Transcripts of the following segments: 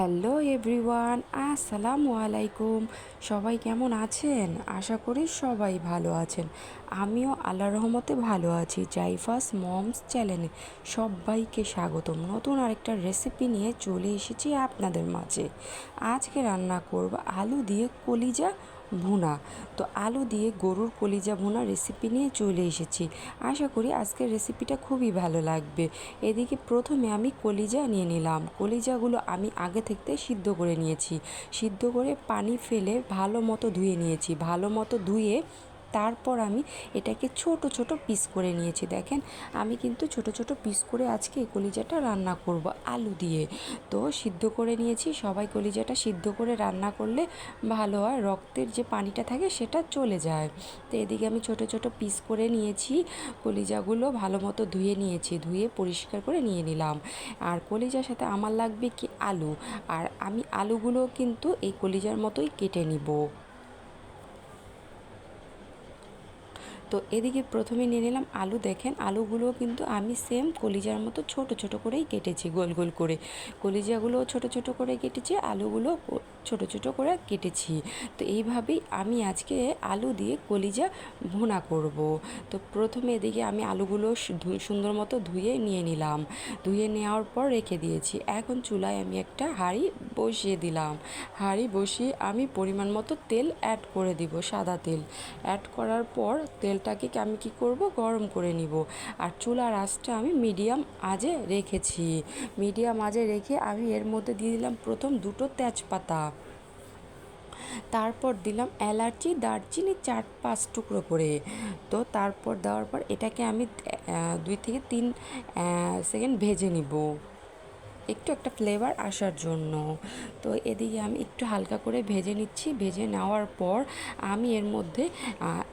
Hello everyone, আসসালামু আলাইকুম। সবাই কেমন আছেন? আশা করি সবাই ভালো আছেন। আমিও আল্লাহ রহমতে ভালো আছি। জাইফাস মমস চ্যানেলে সবাইকে স্বাগতম। নতুন আরেকটা রেসিপি নিয়ে চলে এসেছি আপনাদের মাঝে। আজকে রান্না করব আলু দিয়ে কলিজা ভুনা। তো আলু দিয়ে গরুর কলিজা ভুনা রেসিপি নিয়ে চলে এসেছি। আশা করি আজকের রেসিপিটা খুবই ভালো লাগবে। এদিকে প্রথমে আমি কলিজা নিয়ে নিলাম। কলিজাগুলো আমি আগে থেকে সিদ্ধ করে নিয়েছি। সিদ্ধ করে পানি ফেলে ভালো মতো ধুয়ে নিয়েছি। ভালো মতো ধুয়ে তারপর আমি এটাকে ছোট ছোট পিস করে নিয়েছি। দেখেন, আমি কিন্তু ছোট ছোট পিস করে আজকে এই কলিজাটা রান্না করব আলু দিয়ে। তো সিদ্ধ করে নিয়েছি। সবাই কলিজাটা সিদ্ধ করে রান্না করলে ভালো হয়, রক্তের যে পানিটা থাকে সেটা চলে যায়। তো এদিকে আমি ছোট ছোট পিস করে নিয়েছি। কলিজাগুলো ভালো মতো ধুয়ে নিয়েছি, ধুয়ে পরিষ্কার করে নিয়ে নিলাম। আর কলিজার সাথে আমার লাগবে কি আলু? আর আমি আলুগুলো কিন্তু এই কলিজার মতোই কেটে নিব। তো এদিকে প্রথমে নিয়ে নিলাম আলু, দেখেন আলুগুলো কিন্তু আমি সেম কলিজার মতো ছোট ছোট করেই কেটেছি, গোল গোল করে। কলিজাগুলো ছোট ছোট করে কেটেছি, আলুগুলো ছোট ছোট করে কেটেছি। তো এইভাবেই আমি আজকে আলু দিয়ে কলিজা ভুনা করব। তো প্রথমে এদিকে আমি আলুগুলো সুন্দর মতো ধুয়ে নিয়ে নিলাম। ধুয়ে নেওয়ার পর রেখে দিয়েছি। এখন চুলায় আমি একটা হাঁড়ি বসিয়ে দিলাম। হাঁড়ি বসিয়ে আমি পরিমাণ মতো তেল অ্যাড করে দিব, সাদা তেল। অ্যাড করার পর তেলটাকে আমি কি করব? গরম করে নিব। আর চুলার আঁচটা আমি মিডিয়াম আজে রেখেছি। মিডিয়াম আজে রেখে আমি এর মধ্যে দিয়ে দিলাম প্রথম দুটো তেজপাতা। তারপর দিলাম এলাচি, দারচিনি চার পাঁচ টুকরো করে। তো তারপর দেওয়ার পর এটাকে আমি দুই থেকে তিন সেকেন্ড ভেজে নিব। একটু একটা ফ্লেভার আসার জন্য। তো এদিকে আমি একটু হালকা করে ভেজে নিচ্ছি। ভেজে নেওয়ার পর আমি এর মধ্যে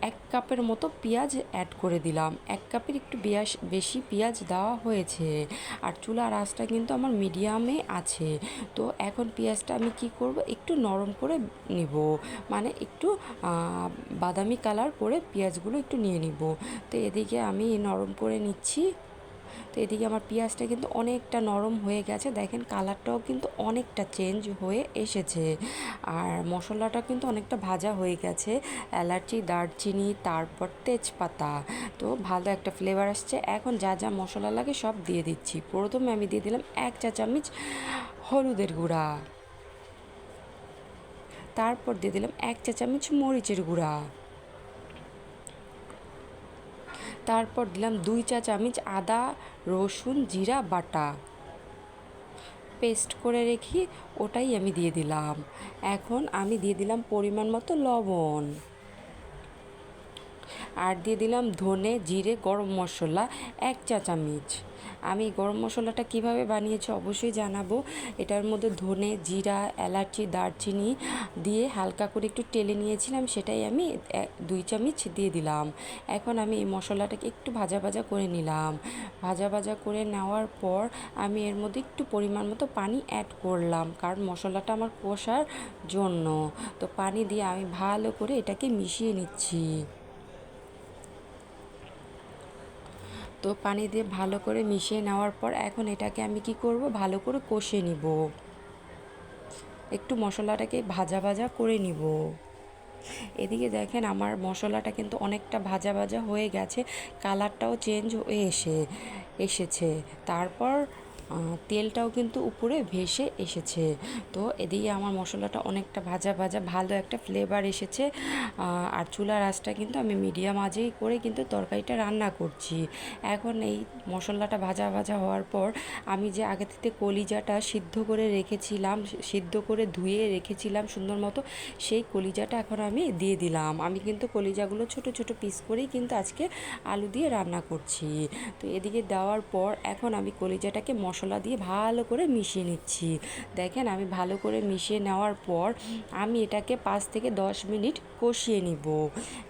এক কাপের মতো পেঁয়াজ অ্যাড করে দিলাম। এক কাপের একটু পেঁয়াজ বেশি পেঁয়াজ দেওয়া হয়েছে। আর চুলার আঁচটা কিন্তু আমার মিডিয়ামে আছে। তো এখন পেঁয়াজটা আমি কি করব? একটু নরম করে নিব। মানে একটু বাদামি কালার করে পেঁয়াজগুলো একটু নিয়ে নিব। তো এদিকে আমি নরম করে নিচ্ছি। তো এদিকে আমার পেঁয়াজটা কিন্তু অনেকটা নরম হয়ে গেছে। দেখেন কালারটাও কিন্তু অনেকটা চেঞ্জ হয়ে এসেছে। আর মশলাটা কিন্তু অনেকটা ভাজা হয়ে গেছে। এলাচি, দারচিনি, তারপর তেজপাতা। তো ভালো একটা ফ্লেভার আসছে। এখন যা যা মশলা লাগে সব দিয়ে দিচ্ছি। প্রথমে আমি দিয়ে দিলাম এক চা চামচ হলুদের গুঁড়া। তারপর দিয়ে দিলাম এক চা চামচ মরিচের গুঁড়া। তারপর দিলাম দুই চা চামচ আদা, রসুন, জিরা, বাটা। পেস্ট করে রেখি ওটাই আমি দিয়ে দিলাম। এখন আমি দিয়ে দিলাম পরিমাণ মতো লবণ। আর দিয়ে দিলাম ধনে, জিরে, গরম মশলা, এক চা চামচ। আমি গরম মশলাটা কীভাবে বানিয়েছি অবশ্যই জানাব। এটার মধ্যে ধনে, জিরা, এলাচি, দারচিনি দিয়ে হালকা করে একটু টেলে নিয়েছিলাম, সেটাই আমি দুই চামচ দিয়ে দিলাম। এখন আমি এই মশলাটাকে একটু ভাজা ভাজা করে নিলাম। ভাজা ভাজা করে নেওয়ার পর আমি এর মধ্যে একটু পরিমাণ মতো পানি অ্যাড করলাম, কারণ মশলাটা আমার কষার জন্য। তো পানি দিয়ে আমি ভালো করে এটাকে মিশিয়ে নিচ্ছি। তো পানি দিয়ে ভালো করে মিশিয়ে নেওয়ার পর এখন এটাকে আমি কি করব? ভালো করে কষে নিব। একটু মশলাটাকে ভাজা ভাজা করে নিব। এদিকে দেখেন আমার মশলাটা কিন্তু অনেকটা ভাজা ভাজা হয়ে গেছে, কালারটাও চেঞ্জ হয়ে এসে, এসেছে। তারপর তেলটাও কিন্তু উপরে ভেসে এসেছে। তো এদিকে আমার মশলাটা অনেকটা ভাজা ভাজা, ভালো একটা ফ্লেভার এসেছে। আর চুলার আঁচটা কিন্তু আমি মিডিয়াম আজেই করে কিন্তু তরকারিটা রান্না করছি। এখন এই মশলাটা ভাজা ভাজা হওয়ার পর আমি যে আগে থেকে কলিজাটা সিদ্ধ করে রেখেছিলাম, সিদ্ধ করে ধুয়ে রেখেছিলাম সুন্দর মতো, সেই কলিজাটা এখন আমি দিয়ে দিলাম। আমি কিন্তু কলিজাগুলো ছোট ছোট পিস করেই কিন্তু আজকে আলু দিয়ে রান্না করছি। তো এদিকে দেওয়ার পর এখন আমি কলিজাটাকে মশ মশলা দিয়ে ভালো করে মিশিয়ে নিচ্ছি। দেখেন আমি ভালো করে মিশিয়ে নেওয়ার পর আমি এটাকে পাঁচ থেকে দশ মিনিট কষিয়ে নিব।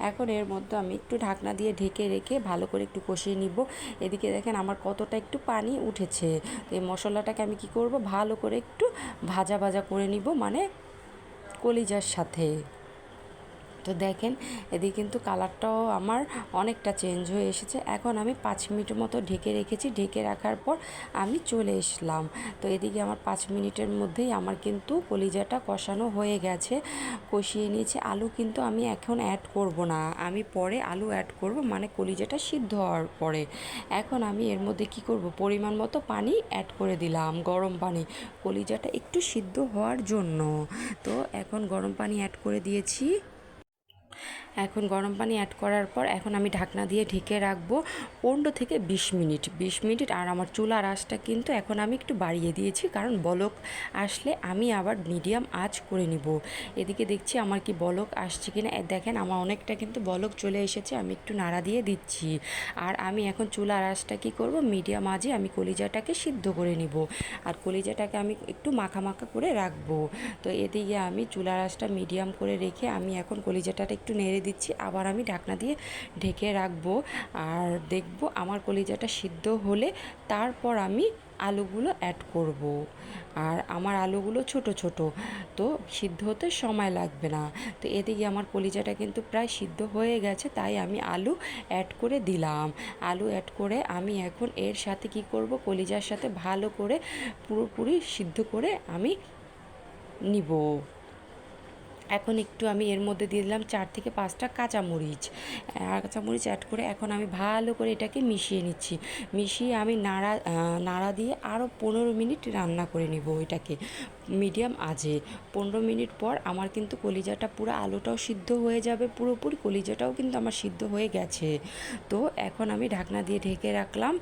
এখন এর মধ্যে আমি একটু ঢাকনা দিয়ে ঢেকে রেখে ভালো করে একটু কষিয়ে নিব। এদিকে দেখেন আমার কতটা একটু পানি উঠেছে। এই মশলাটাকে আমি কি করব? ভালো করে একটু ভাজা ভাজা করে নিব মানে কলিজার সাথে। তো দেখেন, এদিকে কিন্তু কালারটাও আমার অনেকটা চেঞ্জ হয়ে এসেছে। এখন আমি পাঁচ মিনিট মতো ঢেকে রেখেছি। ঢেকে রাখার পর আমি চলে এসলাম। তো এদিকে আমার পাঁচ মিনিটের মধ্যেই আমার কিন্তু কলিজাটা কষানো হয়ে গেছে। কষিয়ে নিয়েছি। আলু কিন্তু আমি এখন অ্যাড করব না। আমি পরে আলু অ্যাড করব মানে কলিজাটা সিদ্ধ হওয়ার পরে। এখন আমি এর মধ্যে কি করব? পরিমাণ মতো পানি অ্যাড করে দিলাম, গরম পানি। কলিজাটা একটু সিদ্ধ হওয়ার জন্য। তো এখন গরম পানি অ্যাড করে দিয়েছি। এখন গরম পানি অ্যাড করার পর এখন আমি ঢাকনা দিয়ে ঢেকে রাখব পনেরো থেকে বিশ মিনিট। বিশ মিনিট আর আমার চুলার আঁচটা কিন্তু এখন আমি একটু বাড়িয়ে দিয়েছি, কারণ বলক আসলে আমি আবার মিডিয়াম আঁচ করে নিব। এদিকে দেখছি আমার কি বলক আসছে কিনা। দেখেন আমার অনেকটা কিন্তু বলক চলে এসেছে, আমি একটু নাড়া দিয়ে দিচ্ছি। আর আমি এখন চুলার আঁচটা কি করব? মিডিয়াম আজে আমি কলিজাটাকে সিদ্ধ করে নিব। আর কলিজাটাকে আমি একটু মাখা মাখা করে রাখব। তো এদিকে আমি চুলার আঁচটা মিডিয়াম করে রেখে আমি এখন কলিজাটাটা একটু নেড়ে দিচ্ছি, আবার আমি ঢাকনা দিয়ে ঢেকে রাখব। আর দেখব আমার কলিজাটা সিদ্ধ হলে তারপর আমি আলুগুলো অ্যাড করব। আর আমার আলুগুলো ছোট ছোট, তো সিদ্ধ হতে সময় লাগবে না। তো এদিকে আমার কলিজাটা কিন্তু প্রায় সিদ্ধ হয়ে গেছে, তাই আমি আলু অ্যাড করে দিলাম। আলু অ্যাড করে আমি এখন এর সাথে কি করব, কলিজার সাথে ভালো করে পুরোপুরি সিদ্ধ করে আমি নিব। এখন একটু আমি এর মধ্যে দিয়ে দিলাম চার থেকে পাঁচটা কাঁচামরিচ। আর কাঁচামরিচ অ্যাড করে এখন আমি ভালো করে এটাকে মিশিয়ে নিচ্ছি। মিশিয়ে আমি নাড়া নাড়া দিয়ে আরও পনেরো মিনিট রান্না করে নিব এটাকে। মিডিয়াম আজে পনেরো মিনিট পর আমার কিন্তু কলিজাটা পুরো আলুটাও সিদ্ধ হয়ে যাবে, পুরোপুরি কলিজাটাও কিন্তু আমার সিদ্ধ হয়ে গেছে। তো এখন আমি ঢাকনা দিয়ে ঢেকে রাখলাম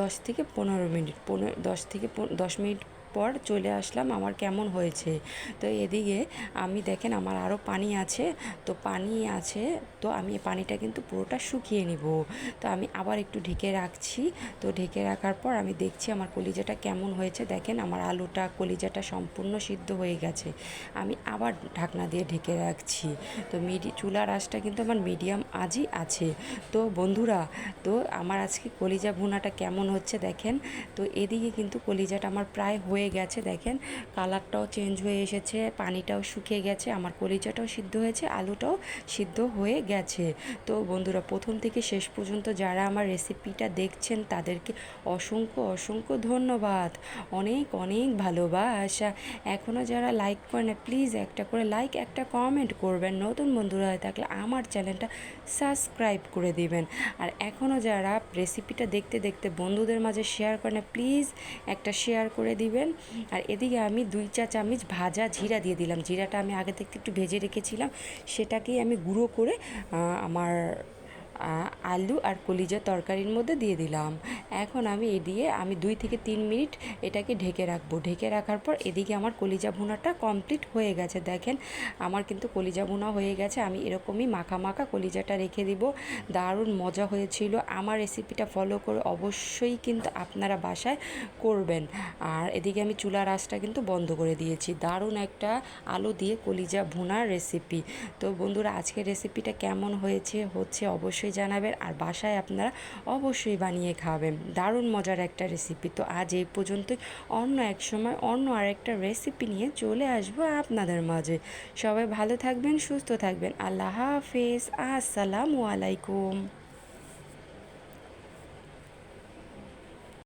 দশ থেকে পনেরো মিনিট। পনেরো, দশ থেকে দশ মিনিট পর চলে আসলাম আমার কেমন হয়েছে। তো এদিকে আমি দেখেন আমার আরও পানি আছে, তো পানি আছে, তো আমি পানিটা কিন্তু পুরোটা শুকিয়ে নিব। তো আমি আবার একটু ঢেকে রাখছি, তো ঢেকে রাখার পর আমি দেখছি আমার কলিজাটা কেমন হয়েছে। দেখেন আমার আলুটা, কলিজাটা সম্পূর্ণ সিদ্ধ হয়ে গেছে। আমি আবার ঢাকনা দিয়ে ঢেকে রাখছি। তো মিডি, চুলার আঁচটা কিন্তু আমার মিডিয়াম আজই আছে। তো বন্ধুরা, তো আমার আজকে কলিজা ভুনাটা কেমন হচ্ছে দেখেন? তো এদিকে কিন্তু কলিজাটা আমার প্রায় হয়ে হয়ে গেছে, দেখেন। কালারটাও চেঞ্জ হয়ে এসেছে, পানিটাও শুকিয়ে গেছে, আমার কলিজাটাও সিদ্ধ হয়েছে, আলুটাও সিদ্ধ হয়ে গেছে। তো বন্ধুরা, প্রথম থেকে শেষ পর্যন্ত যারা আমার রেসিপিটা দেখছেন, তাদেরকে অসংখ্য অসংখ্য ধন্যবাদ। অনেক অনেক ভালোবাসা। এখনও যারা লাইক করে না প্লিজ একটা করে লাইক একটা কমেন্ট করবেন। নতুন বন্ধুরা হয়ে থাকলে আমার চ্যানেলটা সাবস্ক্রাইব করে দিবেন। আর এখনও যারা রেসিপিটা দেখতে দেখতে বন্ধুদের মাঝে শেয়ার করে না প্লিজ একটা শেয়ার করে দিবেন। আর এদিকে আমি দুই চা চামচ ভাজা জিরা দিয়ে দিলাম। জিরাটা আমি আগে থেকে একটু ভেজে রেখেছিলাম। সেটাকেই আমি গুঁড়ো করে আমার আলু আর কলিজা তরকারির মধ্যে দিয়ে দিলাম। এখন আমি এ দিয়ে আমি দুই থেকে তিন মিনিট এটাকে ঢেকে রাখব। ঢেকে রাখার পর এদিকে আমার কলিজা ভুনাটা কমপ্লিট হয়ে গেছে। দেখেন, আমার কিন্তু কলিজা ভুনা হয়ে গেছে। আমি এরকমই মাখা মাখা কলিজাটা রেখে দিব। দারুণ মজা হয়েছিল। আমার রেসিপিটা ফলো করে অবশ্যই কিন্তু আপনারা বাসায় করবেন। আর এদিকে আমি চুলার আঁচটা কিন্তু বন্ধ করে দিয়েছি। দারুণ একটা আলু দিয়ে কলিজা ভুনার রেসিপি তো বন্ধুরা, আজকের রেসিপিটা কেমন হয়েছে, হচ্ছে অবশ্যই জানাবেন আর বাসায় আপনারা অবশ্যই বানিয়ে খাবেন দারুণ মজার একটা রেসিপি তো আজ এই পর্যন্তই। অন্য এক সময় অন্য আরেকটা রেসিপি নিয়ে চলে আসব আপনাদের মাঝে। সবাই ভালো থাকবেন, সুস্থ থাকবেন। আল্লাহ হাফেজ। আসসালামু আলাইকুম।